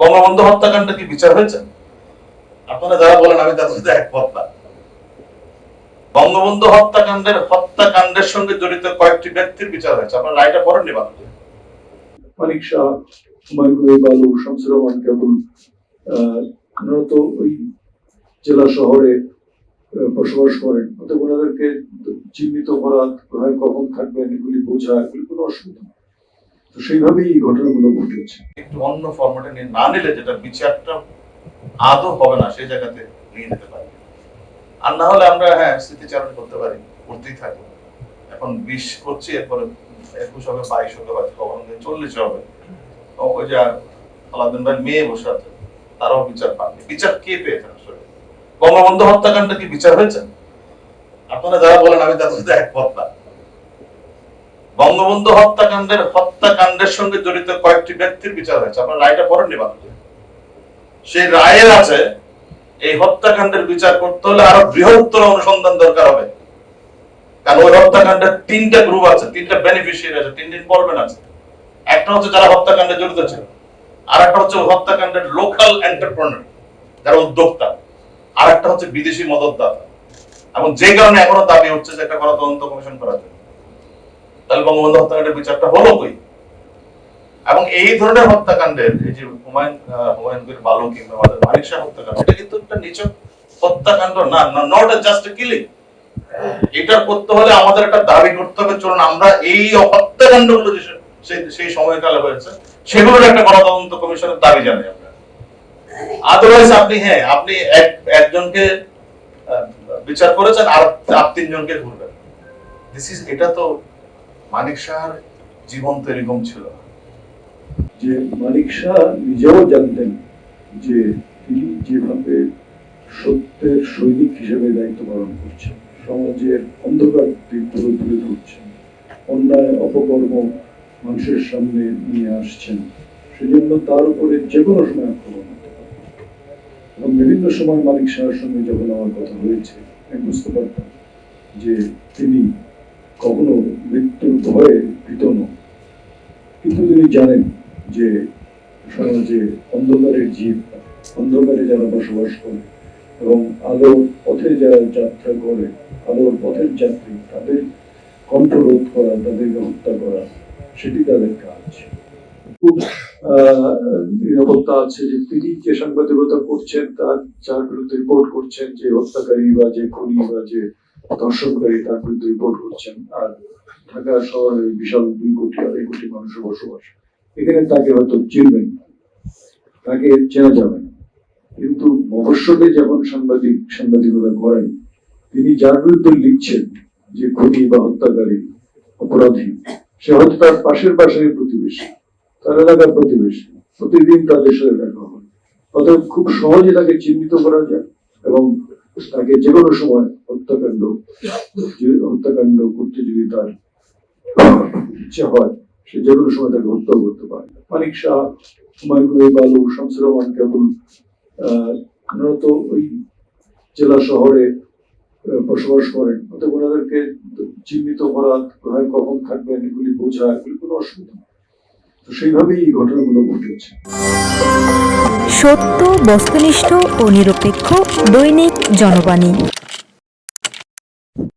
বঙ্গবন্ধু হত্যাকাণ্ড কি বিচার হয়েছে? আপনারা যারা বলেন, আমি তাদের সাথে একমত না। বঙ্গবন্ধু হত্যাকাণ্ডের হত্যাকাণ্ডের সঙ্গে জড়িত কয়েকটি ব্যক্তির বিচার হয়েছে। আপনারা রায়টা পড়েননি বাংলাদেশ মানিক শাহ কেবল তো ওই জেলা শহরে বসবাস করেন। অতএব ওনাদেরকে চিহ্নিত করা কখন থাকবেন এগুলি বোঝা, এগুলি কোনো অসুবিধা। তো সেইভাবেই এই ঘটনাগুলো একটু অন্য নিয়ে না নিলে যেটা বিচারটা আদৌ হবে না, সেই জায়গাতে নিয়ে যেতে পারি। আর না হলে আমরা হ্যাঁ স্মৃতিচারণ করতে পারি, করতেই এখন বিশ করছি, এরপরে একুশ হবে, বাইশ হবে কখনো চল্লিশ হবে। ওই যে আলাদিন ভাই মেয়ে বসে আছে, তারাও বিচার পাননি। বিচার কে পেয়েছেন আসলে বঙ্গবন্ধু হত্যাকাণ্ড কি বিচার হয়েছে? আপনারা যারা বলেন, আমি তাদের একমত না। বঙ্গবন্ধু হত্যাকাণ্ডের হত্যাকাণ্ডের সঙ্গে জড়িত কয়েকটি ব্যক্তির বিচার হয়েছে। আপনার রায়টা পড়েননি বাংলাদেশে সেই রায়ের আছে, এই হত্যাকাণ্ডের বিচার করতে হলে আরও বৃহত্তর অনুসন্ধান দরকার হবে। কারণ ওই হত্যাকাণ্ডের তিনটা গ্রুপ আছে, তিনটা বেনিফিশিয়ারি আছে আছে। একটা হচ্ছে যারা হত্যাকাণ্ডে জড়িত ছিল আর একটা হচ্ছে হত্যাকাণ্ডের লোকাল এন্টারপ্রেনার যারা উদ্যোক্তা আর একটা হচ্ছে বিদেশি মদতদাতা। এবং যে কারণে এখনও দাবি হচ্ছে যে একটা তদন্ত কমিশন করা যায় তাহলে বঙ্গবন্ধু হত্যাকাণ্ডের বিচারটা হলো কই? এবং এই ধরনের হত্যাকাণ্ডের এই যে হুমায়ুন আহ, বালু কিংবা আমাদের মানিক শাহ হত্যাকাণ্ড এটা কিন্তু একটা নিচক হত্যাকাণ্ড না নট জাস্ট কিলিং এটা করতে হলে আমাদের একটা দাবি করতে হবে চলুন আমরা এই হত্যাকাণ্ডগুলো যে সেই সময়কালে হয়েছে সেগুলোর একটা গণতদন্ত কমিশনের দাবি জানাই আমরা। আদারওয়াইজ আপনি হ্যাঁ আপনি এক একজনকে বিচার করেছেন আর তিনজনকে ঘুরবেন। দিস ইজ এটা তো মানিক শাহর জীবন তো এরকম ছিল। যে মানিক শাহ নিজেও জানতেন যে তিনি যেভাবে সত্যের সৈনিক হিসেবে দায়িত্ব পালন করছেন, সমাজের অন্ধকার দিকগুলো তুলে ধরছেন, অন্যায় অপকর্ম মানুষের সামনে নিয়ে আসছেন, সেজন্য তার উপরে যে কোনো সময় আক্রমণ হতে পারে। এবং বিভিন্ন সময় মালিক শাহের সঙ্গে যখন আমার কথা হয়েছে, আমি বুঝতে পারতাম যে তিনি কখনো মৃত্যুর ভয়ে ভীত কিন্তু তিনি জানেন যে সমাজে অন্ধকারের জীব, অন্ধকারে যারা বসবাস করে এবং আলোর পথে যারা যাত্রা করে, আলোর পথের যাত্রী, তাদের কণ্ঠরোধ করা, তাদেরকে হত্যা করা, সেটি তাদের কাজ। নিরাপত্তা আছে যে তিনি যে সাংবাদিকতা করছেন, তার, যার বিরুদ্ধে রিপোর্ট করছেন যে হত্যাকারী বা যে খুনি বা যে ধর্ষণকারী তার বিরুদ্ধে রিপোর্ট করছেন। আর ঢাকা শহরে বিশাল দুই কোটি আড়াই কোটি মানুষের বসবাস। এখানে তাকে হয়তো চিনবেন তাকে চেনা যাবে না। কিন্তু মফস্বলে যখন সাংবাদিক, সাংবাদিকতা করেন, তিনি যার বিরুদ্ধে লিখছেন যে খুনি বা হত্যাকারী অপরাধী, সে হয়তো তার পাশের পাশের প্রতিবেশী, তার এলাকার প্রতিবেশী, প্রতিদিন তাদের সাথে দেখা হয়। অতএব খুব সহজে তাকে চিহ্নিত করা যায় এবং তাকে যে কোনো সময় হত্যাকাণ্ড হত্যাকাণ্ড করতে যদি তার ইচ্ছে হয় সে যে কোনো সময় তাকে হত্যা করতে পারে। মানিক শাহ হুমায়ুন বালু শামসুর রহমান কেবল আহ, ওই জেলা শহরে বসবাস করেন। অতএব ওনাদেরকে চিহ্নিত করা কোথায় কখন থাকবেন এগুলি বোঝা এগুলি কোনো অসুবিধা। তো সেইভাবেই এই ঘটনাগুলো ঘটেছে। সত্য বস্তুনিষ্ঠ ও নিরপেক্ষ দৈনিক জনবাণী।